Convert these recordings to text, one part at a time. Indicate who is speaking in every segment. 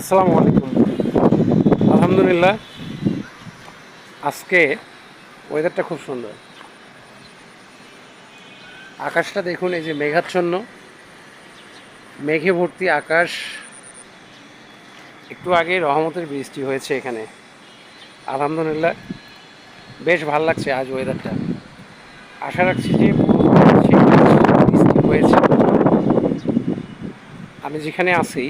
Speaker 1: আসসালামু আলাইকুম। আলহামদুলিল্লাহ, আজকে ওয়েদারটা খুব সুন্দর। আকাশটা দেখুন, এই যে মেঘাচ্ছন্ন। মেঘে ভর্তি আকাশ। একটু আগে রহমতের বৃষ্টি হয়েছে এখানে। আলহামদুলিল্লাহ, বেশ ভালো লাগছে আজ ওয়েদারটা আশা রাখছি যে বৃষ্টি হয়েছে। আমি যেখানে আছি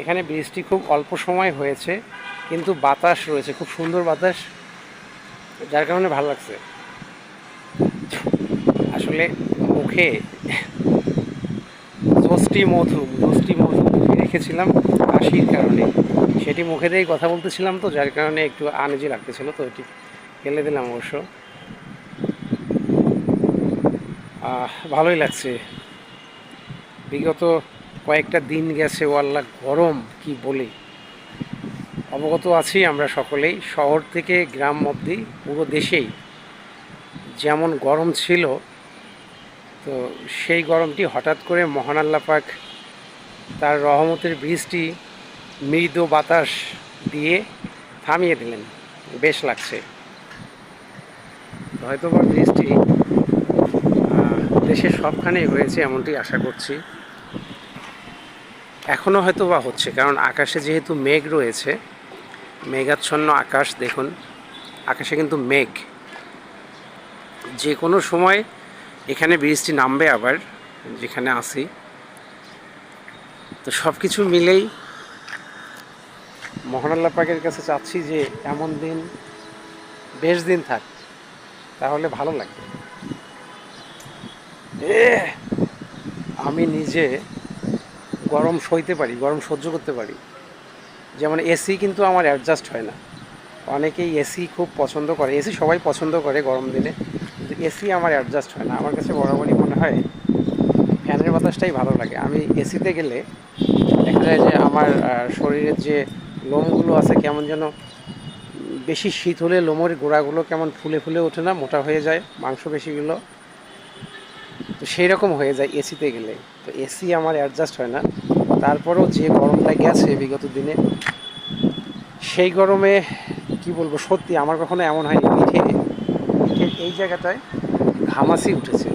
Speaker 1: এখানে বৃষ্টি খুব অল্প সময় হয়েছে, কিন্তু বাতাস রয়েছে, খুব সুন্দর বাতাস, যার কারণে ভালো লাগছে। আসলে মুখে জষ্টি মধু জষ্টি মধু রেখেছিলাম কাশির কারণে। সেটি মুখে দিয়েই কথা বলতেছিলাম তো, যার কারণে একটু আনজি লাগতেছিল তো, এটি ফেলে দিলাম অবশ্য। ভালোই লাগছে। বিগত কয়েকটা দিন গেছে, ও আল্লাহ গরম, কি বলি। অবগত আছি আমরা সকলেই, শহর থেকে গ্রাম অবধি, পুরো দেশেই। যেমন গরম ছিল, তো সেই গরমটি হঠাৎ করে মহান আল্লাহ পাক তার রহমতের বৃষ্টি মৃদু বাতাস দিয়ে থামিয়ে দিলেন। বেশ লাগছে। হয়তো বা বৃষ্টি দেশের সবখানেই হয়েছে এমনটি আশা করছি। এখনও হয়তো বা হচ্ছে, কারণ আকাশে যেহেতু মেঘ রয়েছে, মেঘাচ্ছন্ন আকাশ, দেখুন, আকাশে কিন্তু মেঘ। যে কোনো সময় এখানে বৃষ্টি নামবে আবার, যেখানে আসি তো সব কিছু মিলেই মহানাল্লা পাকের কাছে চাচ্ছি যে এমন দিন, বেশ দিন থাক, তাহলে ভালো লাগবে। আমি নিজে গরম সইতে পারি, গরম সহ্য করতে পারি। যেমন এসি কিন্তু আমার অ্যাডজাস্ট হয় না। অনেকেই এসি খুব পছন্দ করে এসি সবাই পছন্দ করে গরম দিনে। কিন্তু এসি আমার অ্যাডজাস্ট হয় না। আমার কাছে বরাবরই মনে হয় ফ্যানের বাতাসটাই ভালো লাগে। আমি এসিতে গেলে দেখা যায় যে আমার শরীরের যে লোমগুলো আছে কেমন যেন বেশি শীত হলে লোমের গোড়াগুলো কেমন ফুলে ফুলে ওঠে না, মোটা হয়ে যায় মাংসপেশিগুলো তো সেই রকম হয়ে যায় এসিতে গেলে। তো এসি আমার অ্যাডজাস্ট হয় না। তারপরেও যে গরমটা গেছে বিগত দিনে, সেই গরমে কি বলব, সত্যি আমার কখনো এমন হয়নি। পিঠে, পিঠের এই জায়গাটায় ঘামাসি উঠেছে।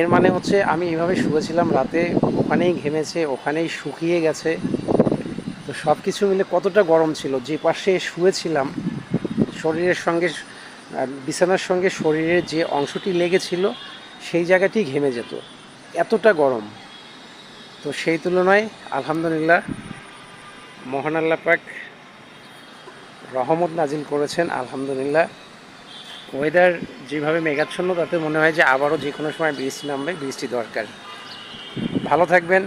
Speaker 1: এর মানে হচ্ছে আমি এইভাবে শুয়েছিলাম রাতে, ওখানেই ঘেমেছে, ওখানেই শুকিয়ে গেছে। তো সব কিছু মিলে কতটা গরম ছিল? যে পাশে শুয়েছিলাম, শরীরের সঙ্গে বিছানার সঙ্গে শরীরের যে অংশটি লেগেছিল, সেই জায়গাটি ঘেমে যেত। এতটা গরম। তো সেই তুলনায় আলহামদুলিল্লাহ মোহন আল্লাহ পাক রহমত নাজিল করেছেন, আলহামদুলিল্লাহ। ওয়েদার যেভাবে মেঘাচ্ছন্ন, তাতে মনে হয় যে আবারও যে কোনো সময় বৃষ্টি নামবে, বৃষ্টি দরকার। ভালো থাকবেন।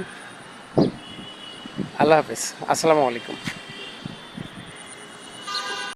Speaker 1: আল্লাহ হাফেজ। আসসালামু আলাইকুম।